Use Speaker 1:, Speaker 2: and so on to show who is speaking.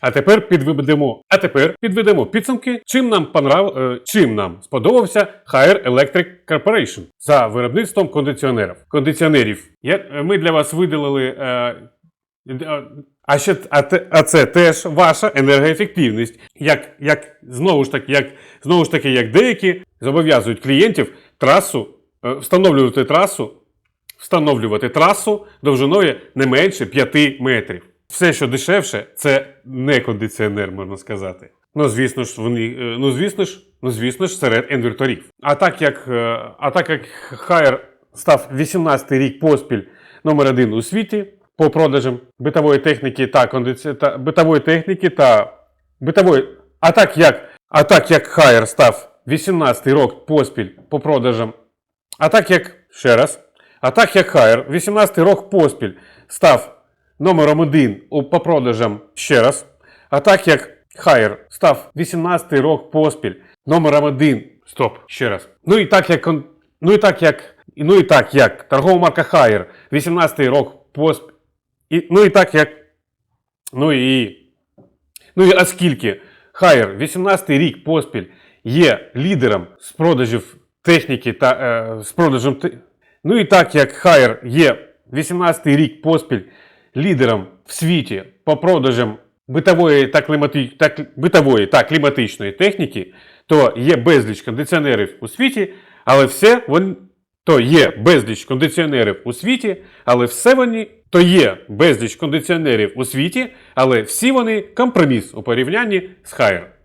Speaker 1: А тепер підведемо. А тепер підведемо підсумки, чим нам понрав... е, чим нам сподобався Higher Electric Corporation за виробництвом кондиціонерів. Кондиціонерів. Я, е, ми для вас виділили. Е, е, а, ще, а, а це теж ваша енергоефективність. Як, як, знову, ж таки, як, знову ж таки, як деякі зобов'язують клієнтів трасу, е, встановлювати трасу, встановлювати трасу довжиною не менше 5 метрів. Все, що дешевше, це не кондиціонер, можна сказати. Ну, звісно ж, вони, е, ну, звісно ж, ну, звісно ж, серед інверторів. А так як, е, а так як Haier став 18-й рік поспіль номер один у світі по продажам битової техніки та кондиці... та битової техніки та битової. А так як, а так як Haier став 18-й рік поспіль по продажам а так як ще раз, а так як Хайер 18-й рок поспіль став номером один по продажам ще раз, а так як Хайер став 18 рок поспіль номером один. Стоп, ще раз. Ну і так як ну і так як ну і так як торгова марка Хайер 18 рок поспіль. І, ну і так як ну і Ну і оскільки Хайер 18 рік поспіль є лідером з продажів техніки та е, з продажем Ну і так як Хайер є 18 рік поспіль лідером в світі по продажам битової та, клімати... та битової та кліматичної техніки, то є безліч кондиціонерів у світі, але все вони то є безліч кондиціонерів у світі, але все вони то є безліч кондиціонерів у світі, але всі вони компроміс у порівнянні з Хайер.